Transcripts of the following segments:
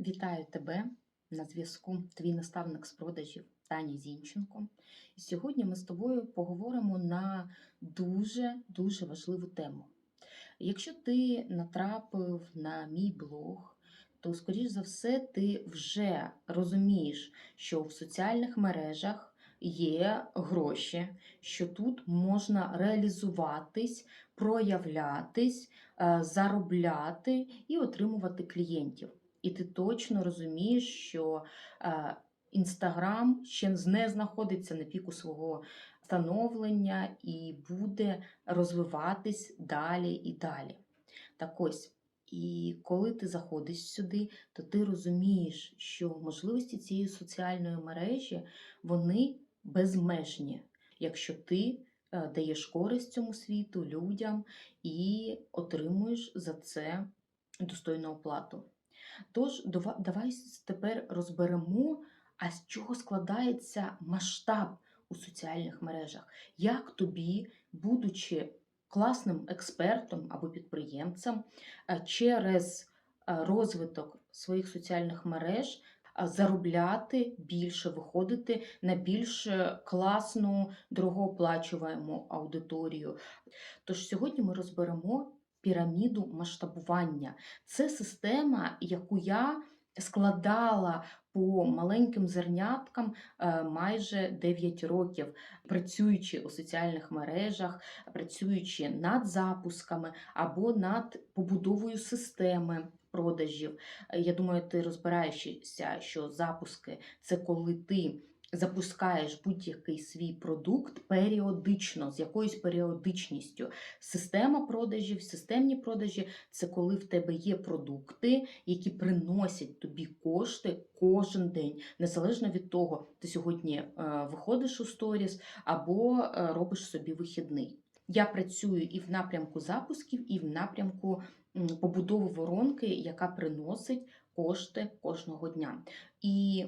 Вітаю тебе на зв'язку. Твій наставник з продажів Таня Зінченко. І сьогодні ми з тобою поговоримо на дуже дуже важливу тему. Якщо ти натрапив на мій блог, то, скоріш за все, ти вже розумієш, що в соціальних мережах є гроші, що тут можна реалізуватись, проявлятись, е, заробляти і отримувати клієнтів. І ти точно розумієш, що Інстаграм ще не знаходиться на піку свого становлення і буде розвиватись далі і далі. Так ось, і коли ти заходиш сюди, то ти розумієш, що можливості цієї соціальної мережі вони безмежні, якщо ти е, даєш користь цьому світу, людям і отримуєш за це достойну оплату. Тож, давай тепер розберемо, а з чого складається масштаб у соціальних мережах. Як тобі, будучи класним експертом або підприємцем, е, через е, розвиток своїх соціальних мереж е, заробляти більше, виходити на більш класну, дорогооплачуваємо аудиторію. Тож сьогодні ми розберемо піраміду масштабування. Це система, яку я складала по маленьким зерняткам е, майже 9 років, працюючи у соціальних мережах, працюючи над запусками або над побудовою системи. Продажів. Е, Я думаю, ти розбираєшся, що запуски це коли ти запускаєш будь-який свій продукт періодично, з якоюсь періодичністю. Система продажів, системні продажі це коли в тебе є продукти, які приносять тобі кошти кожен день, незалежно від того, ти сьогодні е, виходиш у сторіс або е, робиш собі вихідний. Я працюю і в напрямку запусків, і в напрямку побудови воронки, яка приносить кошти кожного дня. І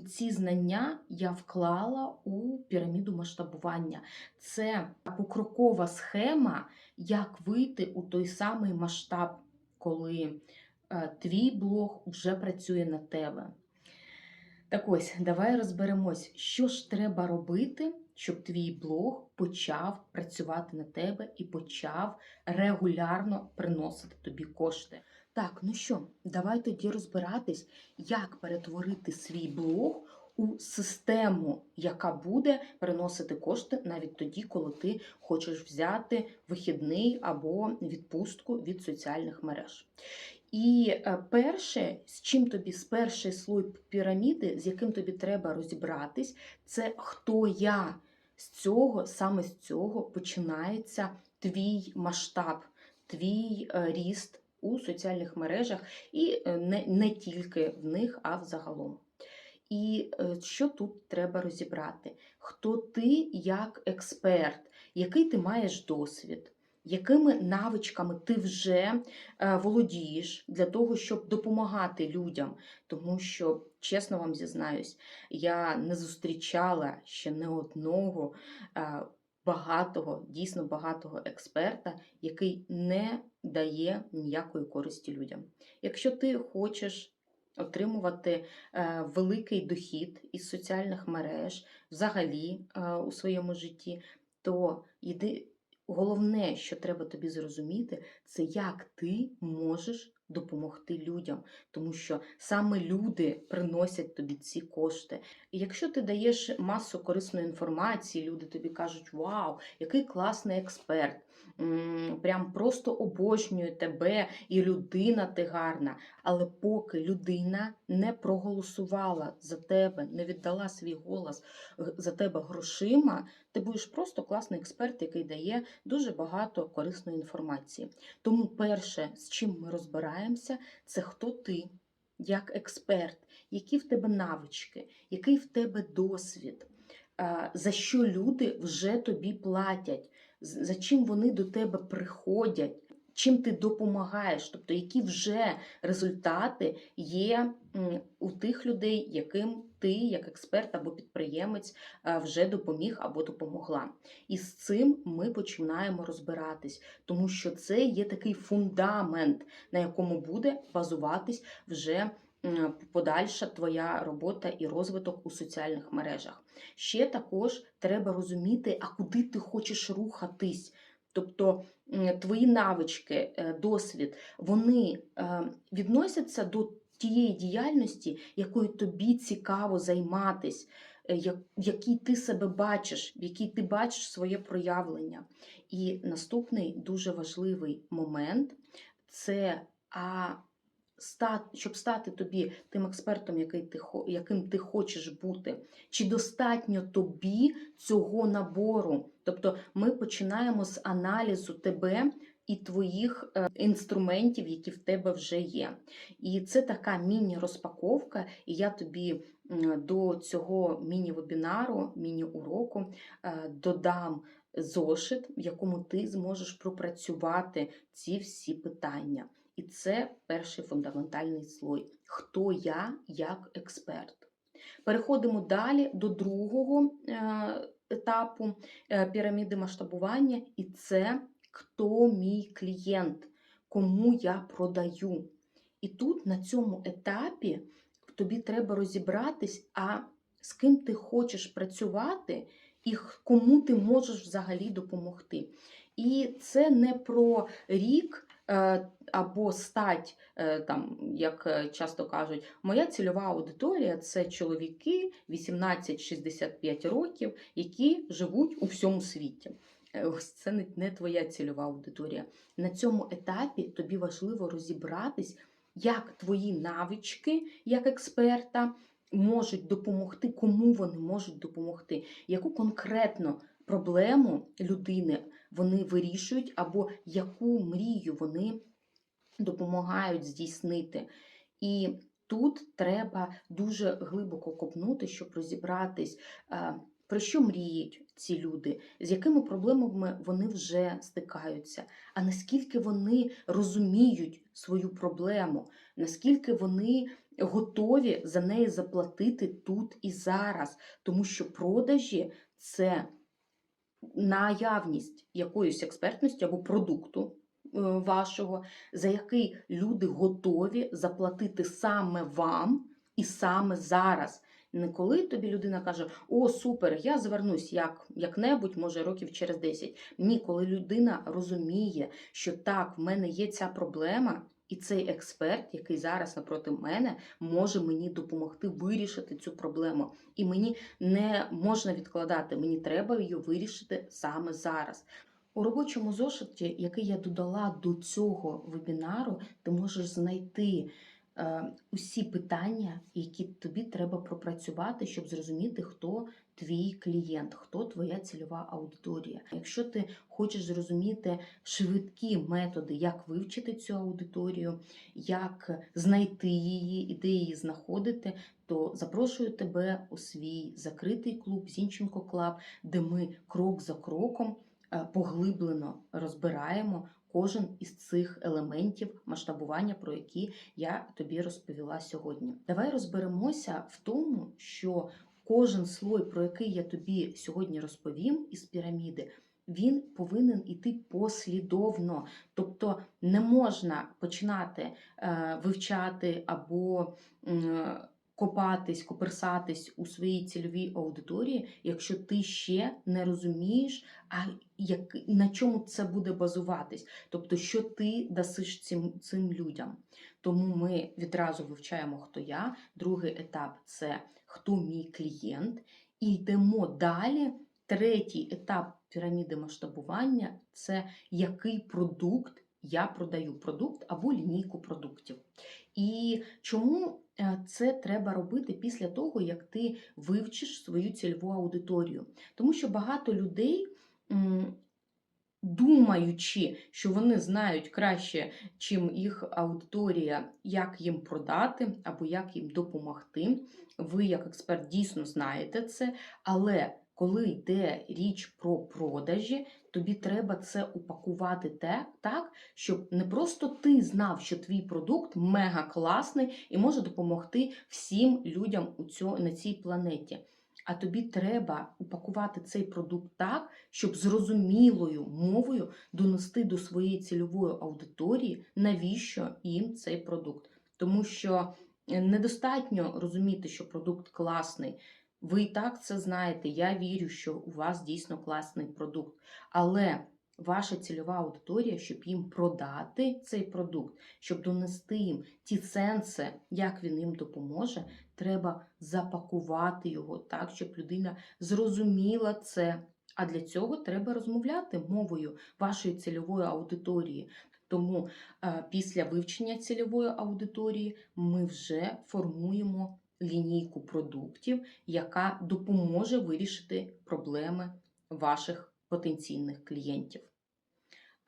ці знання я вклала у піраміду масштабування. Це покрокова схема, як вийти у той самий масштаб, коли е, твій блог вже працює на тебе. Так ось, давай розберемось, що ж треба робити, щоб твій блог почав працювати на тебе і почав регулярно приносити тобі кошти. Так, ну що, давай тоді розбиратись, як перетворити свій блог у систему, яка буде приносити кошти навіть тоді, коли ти хочеш взяти вихідний або відпустку від соціальних мереж. І е, перше, з чим тобі з перший слой піраміди, з яким тобі треба розібратись, це хто я. З цього, саме з цього починається твій масштаб, твій е, ріст у соціальних мережах, і е, не, не тільки в них, а взагалом. І е, що тут треба розібрати? Хто ти як експерт, який ти маєш досвід, якими навичками ти вже е, володієш для того, щоб допомагати людям? Тому що, чесно вам зізнаюсь, я не зустрічала ще не одного багатого, дійсно багатого експерта, який не дає ніякої користі людям. Якщо ти хочеш отримувати е, великий дохід із соціальних мереж взагалі е, у своєму житті, то єди... головне, що треба тобі зрозуміти, це як ти можеш допомогти людям, тому що саме люди приносять тобі ці кошти. І якщо ти даєш масу корисної інформації, люди тобі кажуть: Вау, який класний експерт! Прям просто обожнюю тебе, і людина ти гарна. Але поки людина не проголосувала за тебе, не віддала свій голос за тебе грошима, ти будеш просто класний експерт, який дає дуже багато корисної інформації. Тому перше, з чим ми розбираємося, це хто ти як експерт, які в тебе навички, який в тебе досвід, за що люди вже тобі платять, за чим вони до тебе приходять. Чим ти допомагаєш, тобто які вже результати є у тих людей, яким ти, як експерт або підприємець, е, вже допоміг або допомогла. І з цим ми починаємо розбиратись, тому що це є такий фундамент, на якому буде базуватись вже подальша твоя робота і розвиток у соціальних мережах. Ще також треба розуміти, а куди ти хочеш рухатись. Тобто твої навички, е, досвід, вони е, відносяться до тієї діяльності, якою тобі цікаво займатись, е, як- в якій ти себе бачиш, в якій ти бачиш своє проявлення. І наступний дуже важливий момент це а, щоб стати тобі тим експертом, який ти, яким ти хочеш бути, чи достатньо тобі цього набору? Тобто ми починаємо з аналізу тебе і твоїх е, інструментів, які в тебе вже є. І це така міні-розпаковка, і я тобі до цього міні-вебінару, міні-уроку е, додам зошит, в якому ти зможеш пропрацювати ці всі питання. І це перший фундаментальний слой. Хто я як експерт? Переходимо далі до другого е, етапу е, піраміди масштабування, і це хто мій клієнт, кому я продаю. І тут на цьому етапі тобі треба розібратись, а з ким ти хочеш працювати і кому ти можеш взагалі допомогти. І це не про рік або стать, е, там, як е, часто кажуть, моя цільова аудиторія це чоловіки 18-65 років, які живуть у всьому світі. Е, Ось це не твоя цільова аудиторія. На цьому етапі тобі важливо розібратись, як твої навички як експерта можуть допомогти, кому вони можуть допомогти, яку конкретно проблему людини вони вирішують, або яку мрію вони допомагають здійснити. І тут треба дуже глибоко копнути, щоб розібратись, е, про що мріють ці люди, з якими проблемами вони вже стикаються, а наскільки вони розуміють свою проблему, наскільки вони готові за неї заплатити тут і зараз, тому що продажі це наявність якоїсь експертності або продукту е, вашого, за який люди готові заплатити саме вам і саме зараз. Не коли тобі людина каже, о, супер, я звернусь як, як-небудь, може, років через 10. Ні, коли людина розуміє, що так, в мене є ця проблема, і цей експерт, який зараз напроти мене, може мені допомогти вирішити цю проблему. І мені не можна відкладати, мені треба її вирішити саме зараз. У робочому зошиті, який я додала до цього вебінару, ти можеш знайти усі питання, які тобі треба пропрацювати, щоб зрозуміти, хто твій клієнт, хто твоя цільова аудиторія. Якщо ти хочеш зрозуміти швидкі методи, як вивчити цю аудиторію, як знайти її і де її знаходити, то запрошую тебе у свій закритий клуб Зінченко Клаб, де ми крок за кроком е, поглиблено розбираємо кожен із цих елементів масштабування, про які я тобі розповіла сьогодні. Давай розберемося в тому, що кожен слой, про який я тобі сьогодні розповім із піраміди, він повинен іти послідовно. Тобто не можна починати е, вивчати або копатись, коперсатись у своїй цільовій аудиторії, якщо ти ще не розумієш, а як, на чому це буде базуватись, тобто, що ти дасиш цим, цим людям. Тому ми відразу вивчаємо, хто я. Другий етап це хто мій клієнт, і йдемо далі. Третій етап піраміди масштабування це який продукт я продаю продукт або лінійку продуктів. І чому е, це треба робити після того, як ти вивчиш свою цільову аудиторію? Тому що багато людей, думаючи, що вони знають краще, чим їх аудиторія, як їм продати або як їм допомогти. Ви, як експерт, дійсно знаєте це, але коли йде річ про продажі, тобі треба це упакувати те, так, щоб не просто ти знав, що твій продукт мега класний і може допомогти всім людям у цьо, на цій планеті. А тобі треба упакувати цей продукт так, щоб зрозумілою мовою донести до своєї цільової аудиторії, навіщо їм цей продукт. Тому що Недостатньо розуміти, що продукт класний. Ви і так це знаєте. Я вірю, що у вас дійсно класний продукт. Але ваша цільова аудиторія, щоб їм продати цей продукт, щоб донести їм ті сенси, як він їм допоможе, треба запакувати його так, щоб людина зрозуміла це. А для цього треба розмовляти мовою вашої цільової аудиторії. Тому е, після вивчення цільової аудиторії ми вже формуємо лінійку продуктів, яка допоможе вирішити проблеми ваших потенційних клієнтів.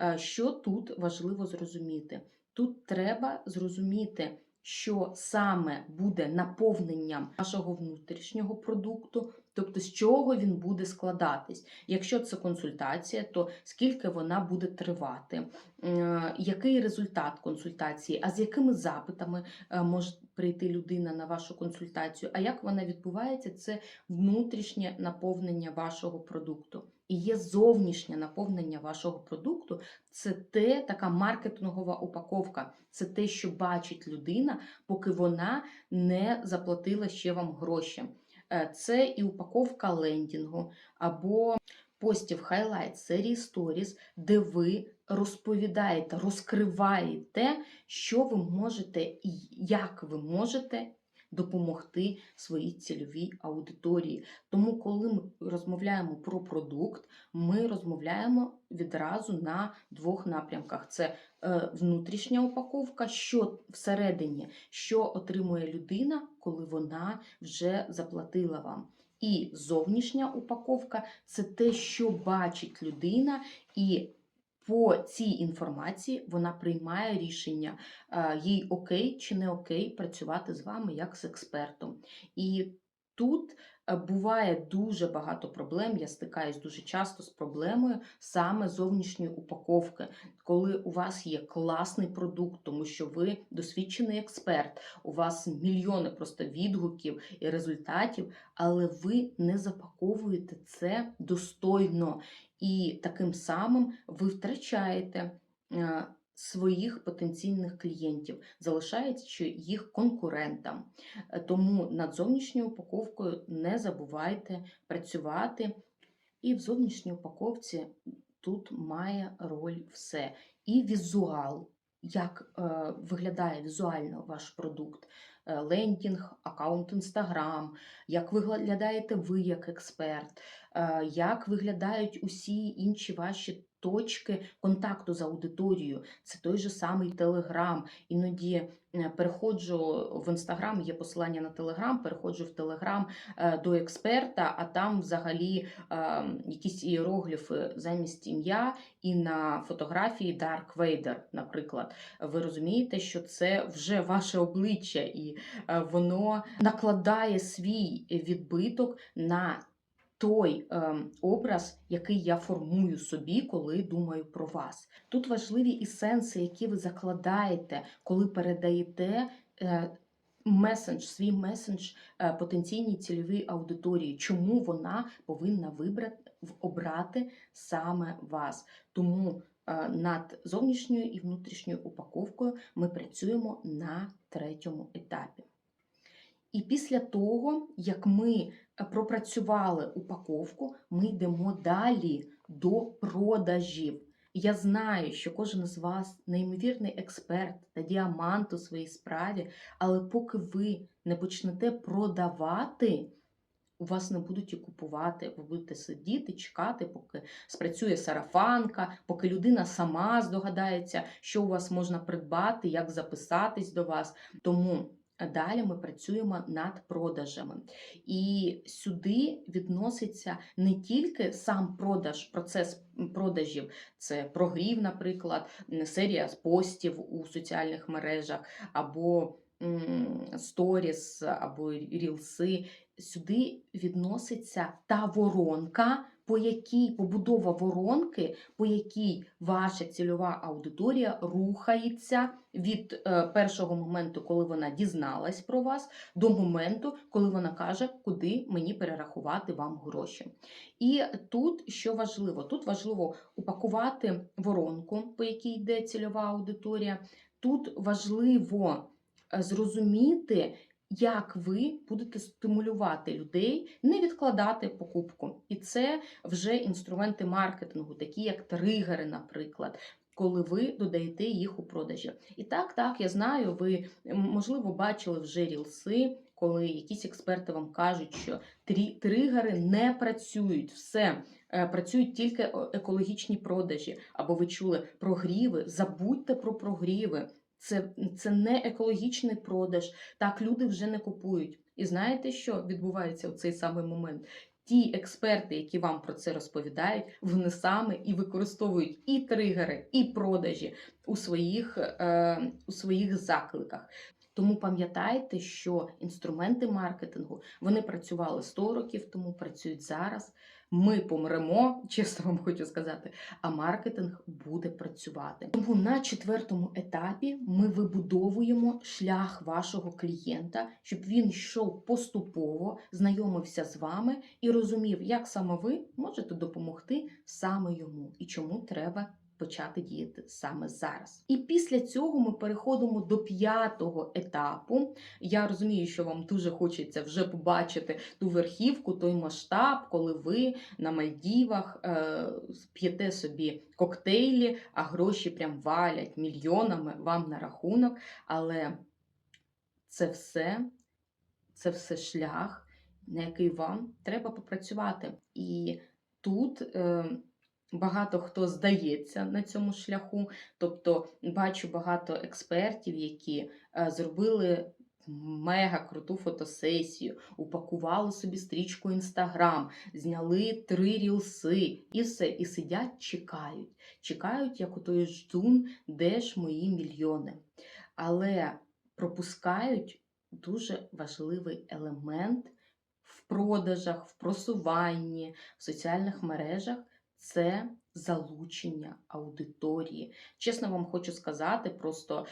Е, Що тут важливо зрозуміти? Тут треба зрозуміти, що саме буде наповненням вашого внутрішнього продукту, тобто з чого він буде складатись. Якщо це консультація, то скільки вона буде тривати, Е, який результат консультації, а з якими запитами е, може прийти людина на вашу консультацію, а як вона відбувається, це внутрішнє наповнення вашого продукту. І є зовнішнє наповнення вашого продукту, це те, така маркетингова упаковка, це те, що бачить людина, поки вона не заплатила ще вам гроші. Е, Це і упаковка лендінгу або постів хайлайт серії Stories, де ви розповідаєте, розкриваєте, що ви можете і як ви можете допомогти своїй цільовій аудиторії. Тому, коли ми розмовляємо про продукт, ми розмовляємо відразу на двох напрямках: це е, внутрішня упаковка, що всередині, що отримує людина, коли вона вже заплатила вам. І зовнішня упаковка це те, що бачить людина, і по цій інформації вона приймає рішення, е, їй окей чи не окей працювати з вами як з експертом. І тут буває дуже багато проблем. Я стикаюсь дуже часто з проблемою саме зовнішньої упаковки, коли у вас є класний продукт, тому що ви досвідчений експерт, у вас мільйони просто відгуків і результатів, але ви не запаковуєте це достойно. І таким самим ви втрачаєте е, своїх потенційних клієнтів, залишаючи їх конкурентам. Е, Тому над зовнішньою упаковкою не забувайте працювати. І в зовнішній упаковці тут має роль все. І візуал, як е, виглядає візуально ваш продукт, е, лендінг, аккаунт Instagram, як виглядаєте ви як експерт, е, як виглядають усі інші ваші точки контакту з аудиторією. Це той же самий Телеграм. Іноді е, переходжу в Інстаграм, є посилання на Телеграм, переходжу в Телеграм до експерта, а там взагалі е, якісь іерогліфи замість ім'я, і на фотографії Dark Vader, наприклад. Ви розумієте, що це вже ваше обличчя, і е, воно накладає свій відбиток на той ем, образ, який я формую собі, коли думаю про вас. Тут важливі і сенси, які ви закладаєте, коли передаєте. Е, Месендж, свій месендж е, потенційній цільовій аудиторії, чому вона повинна вибрати обрати саме вас. Тому е, над зовнішньою і внутрішньою упаковкою ми працюємо на третьому етапі. І після того, як ми е, пропрацювали упаковку, ми йдемо далі до продажів. Я знаю, що кожен з вас неймовірний експерт та діамант у своїй справі, але поки ви не почнете продавати, у вас не будуть і купувати. Ви будете сидіти, чекати, поки спрацює сарафанка, поки людина сама здогадається, що у вас можна придбати, як записатись до вас. Тому далі ми працюємо над продажами. І сюди відноситься не тільки сам продаж, процес продажів, це прогрів, наприклад, серія постів у соціальних мережах, або сторіс, або рілси. Сюди відноситься та воронка, по якій побудова воронки, по якій ваша цільова аудиторія рухається від е, першого моменту, коли вона дізналась про вас, до моменту, коли вона каже, куди мені перерахувати вам гроші. І тут що важливо? Тут важливо упакувати воронку, по якій йде цільова аудиторія. Тут важливо е, зрозуміти, як ви будете стимулювати людей не відкладати покупку. І це вже інструменти маркетингу, такі як тригери, наприклад. Коли ви додаєте їх у продажі. І так, так, я знаю, ви можливо бачили вже рілси, коли якісь експерти вам кажуть, що тригери не працюють, все е, працюють тільки екологічні продажі. Або ви чули прогріви, забудьте про прогріви. Це, це не екологічний продаж. Так люди вже не купують. І знаєте, що відбувається в цей самий момент? Ті експерти, які вам про це розповідають, вони саме і використовують і тригери, і продажі у своїх, е, у своїх закликах. Тому пам'ятайте, що інструменти маркетингу вони працювали 100 років тому, працюють зараз. Ми помремо, чесно вам хочу сказати, а маркетинг буде працювати. Тому на четвертому етапі ми вибудовуємо шлях вашого клієнта, щоб він йшов поступово, знайомився з вами і розумів, як саме ви можете допомогти саме йому і чому треба. Почати діяти саме зараз. І після цього ми переходимо до п'ятого етапу. Я розумію, що вам дуже хочеться вже побачити ту верхівку, той масштаб, коли ви на Мальдівах е, п'єте собі коктейлі, а гроші прям валять мільйонами вам на рахунок. Але це все, це все шлях, на який вам треба попрацювати. І тут. Е, Багато хто здається на цьому шляху, тобто бачу багато експертів, які е, зробили мега круту фотосесію, упакували собі стрічку Інстаграм, зняли три рілси і все, і сидять, чекають. Чекають, як у той ждун, де ж мої мільйони. Але пропускають дуже важливий елемент в продажах, в просуванні, в соціальних мережах це залучення аудиторії. Чесно вам хочу сказати, просто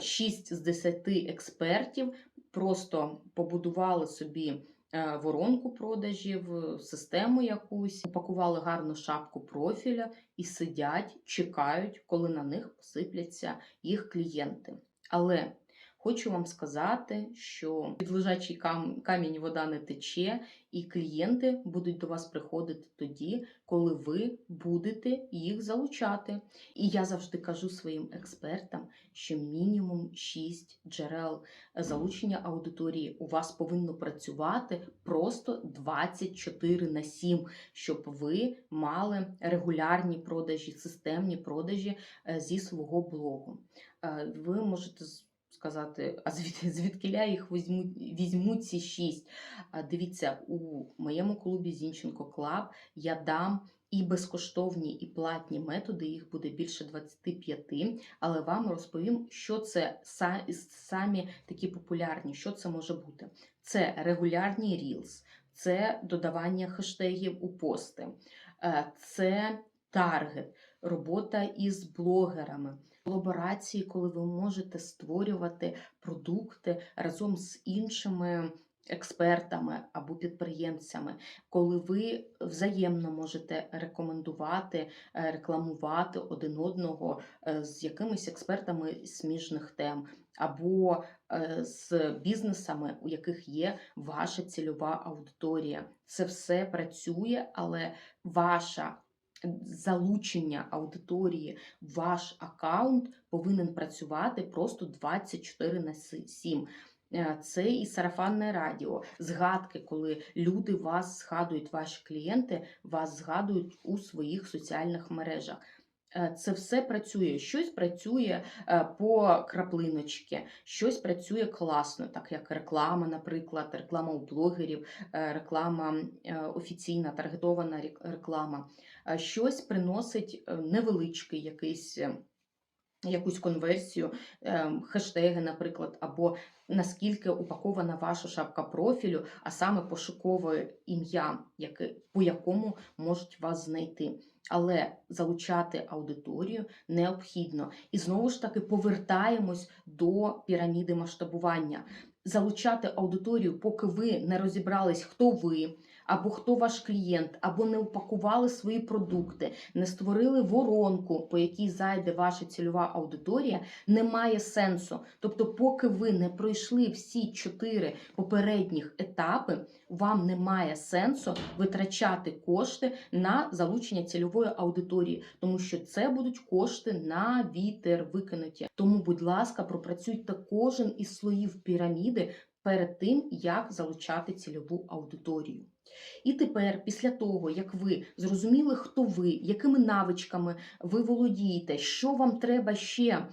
6 з 10 експертів просто побудували собі е, воронку продажів, е, систему якусь, упакували гарну шапку профіля і сидять, чекають, коли на них посипляться їх клієнти. Але хочу вам сказати, що під лежачий кам- камінь вода не тече, і клієнти будуть до вас приходити тоді, коли ви будете їх залучати. І я завжди кажу своїм експертам, що мінімум 6 джерел залучення аудиторії у вас повинно працювати просто 24 на 7, щоб ви мали регулярні продажі, системні продажі е, зі свого блогу. Е, Ви можете сказати, а звід, звідкиля їх візьмуть, візьмуть ці 6. Дивіться, у моєму клубі Зінченко Клаб я дам і безкоштовні, і платні методи, їх буде більше 25, але вам розповім, що це са- самі такі популярні, що це може бути. Це регулярні рілс, це додавання хештегів у пости, е, це таргет, робота із блогерами. Колаборації, коли ви можете створювати продукти разом з іншими експертами або підприємцями, коли ви взаємно можете рекомендувати, е, рекламувати один одного е, з якимись експертами сміжних тем, або е, з бізнесами, у яких є ваша цільова аудиторія. Це все працює, але ваша залучення аудиторії, ваш аккаунт повинен працювати просто 24 на 7. Е, Це і сарафанне радіо, згадки, коли люди вас згадують, ваші клієнти вас згадують у своїх соціальних мережах. Е, Це все працює. Щось працює е, по краплиночки, щось працює класно, так як реклама, наприклад, реклама у блогерів, реклама офіційна, таргетована рек- реклама. Е, Щось приносить е, невеличкий якийсь. е, Якусь конверсію, хештеги, наприклад, або наскільки упакована ваша шапка профілю, а саме пошукове ім'я, по якому можуть вас знайти. Але залучати аудиторію необхідно. І знову ж таки повертаємось до піраміди масштабування. Залучати аудиторію, поки ви не розібрались, хто ви, або хто ваш клієнт, або не упакували свої продукти, не створили воронку, по якій зайде ваша цільова аудиторія, немає сенсу. Тобто, поки ви не пройшли всі чотири попередніх етапи, вам немає сенсу витрачати кошти на залучення цільової аудиторії, тому що це будуть кошти на вітер викинуті. Тому, будь ласка, пропрацюйте кожен із слоїв піраміди перед тим, як залучати цільову аудиторію. І тепер, після того, як ви зрозуміли, хто ви, якими навичками ви володієте, що вам треба ще,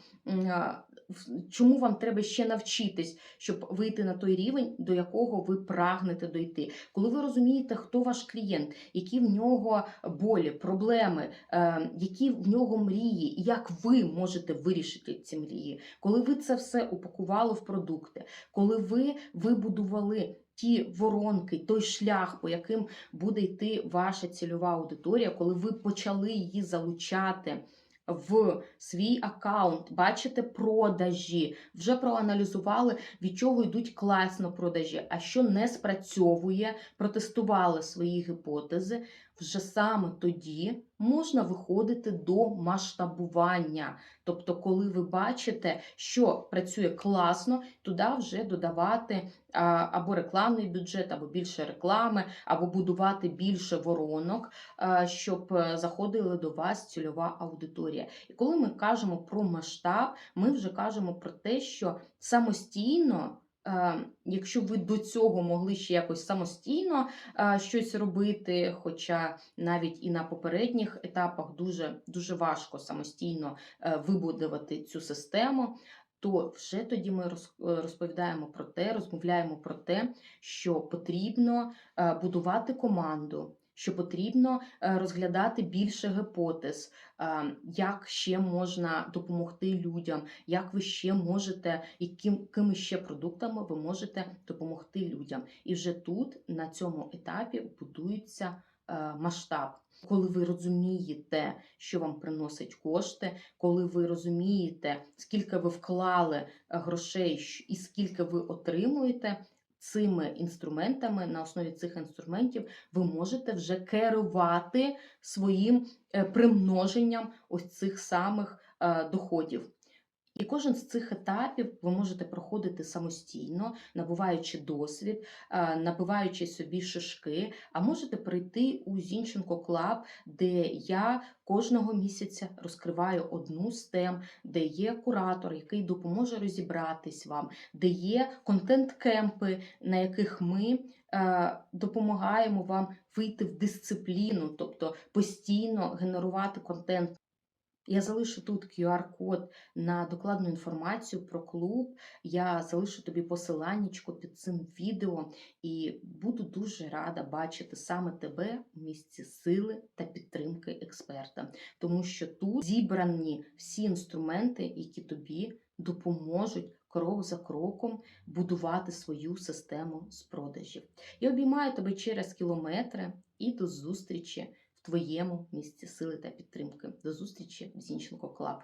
чому вам треба ще навчитись, щоб вийти на той рівень, до якого ви прагнете дойти. Коли ви розумієте, хто ваш клієнт, які в нього болі, проблеми, е, які в нього мрії, і як ви можете вирішити ці мрії, коли ви це все упакували в продукти, коли ви вибудували ті воронки, той шлях, по яким буде йти ваша цільова аудиторія, коли ви почали її залучати. В свій аккаунт, бачите продажі, вже проаналізували, від чого йдуть класно продажі, а що не спрацьовує, протестували свої гіпотези. Вже саме тоді можна виходити до масштабування. Тобто, коли ви бачите, що працює класно, туди вже додавати або рекламний бюджет, або більше реклами, або будувати більше воронок, щоб е, заходили до вас цільова аудиторія. І коли ми кажемо про масштаб, ми вже кажемо про те, що самостійно. Е, Якщо ви до цього могли ще якось самостійно е, щось робити, хоча навіть і на попередніх етапах дуже, дуже важко самостійно е, вибудувати цю систему, то вже тоді ми е, розповідаємо про те, розмовляємо про те, що потрібно будувати команду. Що потрібно е, розглядати більше гіпотез, е, як ще можна допомогти людям, як ви ще можете, яким якими ще продуктами ви можете допомогти людям. І вже тут на цьому етапі будується е, масштаб. Коли ви розумієте, що вам приносить кошти, коли ви розумієте, скільки ви вклали грошей і скільки ви отримуєте. Цими інструментами на основі цих інструментів ви можете вже керувати своїм е, примноженням ось цих самих е, доходів. І кожен з цих етапів ви можете проходити самостійно, набуваючи досвід, е, набиваючи собі шишки, а можете прийти у Зінченко Клаб, де я кожного місяця розкриваю одну з тем, де є куратор, який допоможе розібратись вам, де є контент-кемпи, на яких ми е, допомагаємо вам вийти в дисципліну, тобто постійно генерувати контент. Я залишу тут QR-код на докладну інформацію про клуб. Я залишу тобі посиланнячко під цим відео і буду дуже рада бачити саме тебе в місці сили та підтримки експерта, тому що тут зібрані всі інструменти, які тобі допоможуть крок за кроком будувати свою систему з продажів. Я обіймаю тебе через кілометри і до зустрічі твоєму місці сили та підтримки. До зустрічі в Зінченко Клаб.